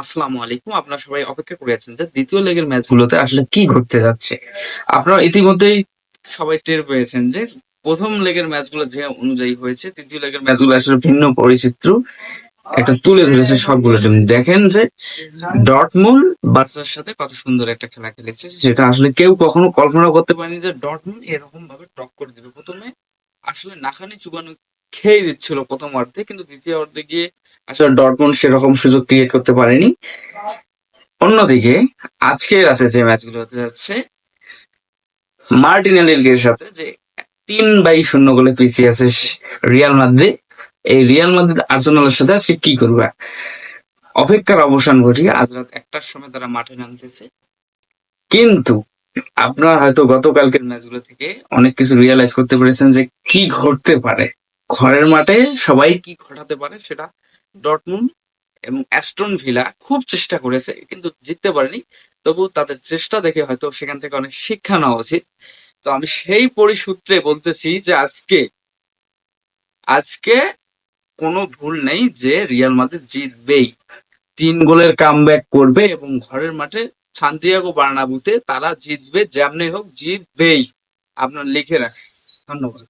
আসসালামু আলাইকুম। আপনারা সবাই অপেক্ষা করে আছেন যে দ্বিতীয় লেগের ম্যাচগুলোতে আসলে কি ঘটতে যাচ্ছে। আপনারা ইতিমধ্যেই সবাই টের পেয়েছেন যে প্রথম লেগের ম্যাচগুলো যে অনুযায়ী হয়েছে, তৃতীয় লেগের ম্যাচগুলো আসলে ভিন্ন পরিচিত্র। একটা তুলে ধরেছে সবগুলো দেখেন যে ডটমুন বার্সার সাথে কত সুন্দর একটা খেলা খেলেছে। সেটা আসলে কেউ কখনো কল্পনা করতে পারেনি যে ডটমুন এরকম ভাবে টক করে দিবে। প্রথমে আসলে নাখানি চুবানো খেয়ে দিচ্ছিল প্রথম অর্ধে, কিন্তু দ্বিতীয় অর্ধে গিয়ে আসলে ডটমুন্ড সেরকম সুযোগ ক্রিয়েট করতে পারেনি। অন্যদিকে, আজকে রাতে যে ম্যাচগুলো হতে যাচ্ছে মার্টিনেলির সাথে যে তিন বাই শূন্য গোলে পিছিয়ে আছে রিয়াল মাদ্রিদ, এই রিয়াল মাদ্রিদ আর্সেনালের সাথে আজকে কি করবে? অপেক্ষার অবসান ঘটিয়ে আজ রাত একটার সময় তারা মাঠে নামতেছে। কিন্তু আপনারা হয়তো গতকালকের ম্যাচগুলো থেকে অনেক কিছু রিয়েলাইজ করতে পেরেছেন যে কি ঘটতে পারে। ঘরের মাঠে সবাই কি ঘটাতে পারে সেটা ডটমুন এবং অ্যাস্টন ভিলা খুব চেষ্টা করেছে, কিন্তু জিততে পারেনি। তবু তাদের চেষ্টা দেখে হয়তো সেখান থেকে অনেক শিক্ষা নেওয়া উচিত। তো আমি সেই পরিসূত্রে বলতেছি যে আজকে আজকে কোনো ভুল নেই যে রিয়াল মাদ্রিদ জিতবেই। তিন গোলের কামব্যাক করবে এবং ঘরের মাঠে সান্তিয়াগো বার্নাবুতে তারা জিতবে যেমনি হোক জিতবেই। আপনার লিখে রাখেন ধন্যবাদ।